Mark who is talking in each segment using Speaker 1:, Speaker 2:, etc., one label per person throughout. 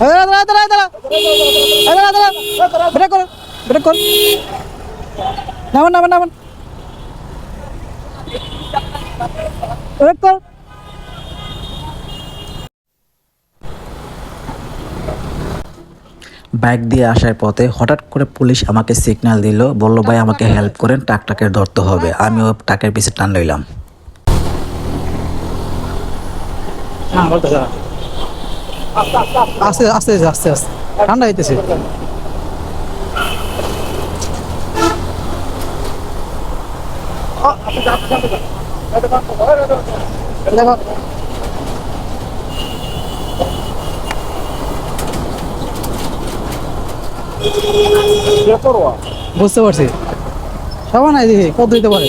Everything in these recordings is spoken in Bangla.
Speaker 1: দাঁড়া দাঁড়া দাঁড়া দাঁড়া। দাঁড়া দাঁড়া। ব্রেক কর ব্রেক কর। নামান নামান নামান। ব্রেক কর।
Speaker 2: বাইক দিয়ে আসার পথে হঠাৎ করে পুলিশ আমাকে সিগন্যাল দিল বলল ভাই আমাকে হেল্প করেন টাকটাকে ধরতে হবে। আমি আমিও টাকের পিছে টান লইলাম।
Speaker 1: বলতে আস্তে আস্তে আস্তে আস্তে ঠান্ডা হইতেছে। বুঝতে পারছি। সবাই নাই দেখি কত দিতে পারে?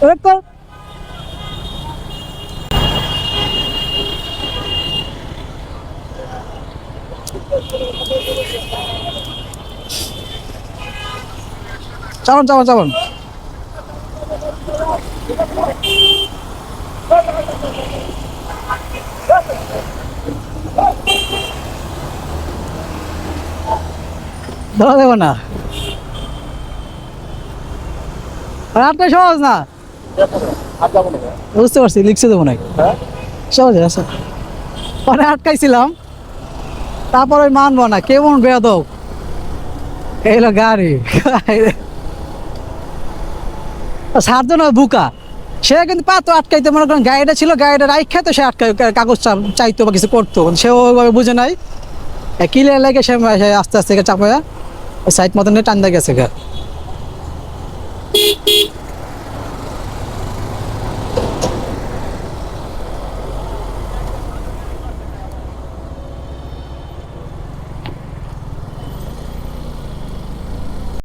Speaker 1: ব্রেক কর চালান চালান চালান। ধরা দেবো না। আটটা সহজ না। বুঝতে পারছি লিখছে দেবো না সহজ আছে। পরে আটকাইছিলাম। তারপর ওই মানবো না কেমন বেদক এইলো গাড়ি। সারতো না বুকা। সে কিন্তু পাতো আটকাইতে মনে করেন গাড়িটা ছিল গাড়িটা রাইখা তো সে আটকাই কাগজ চাইতো বা কিছু করতো। সে ওইভাবে বুঝে নাই। কিলে লাগে সে সে আস্তে আস্তে চাপায়া সাইড মতন নিয়ে টান্দা গেছে গা।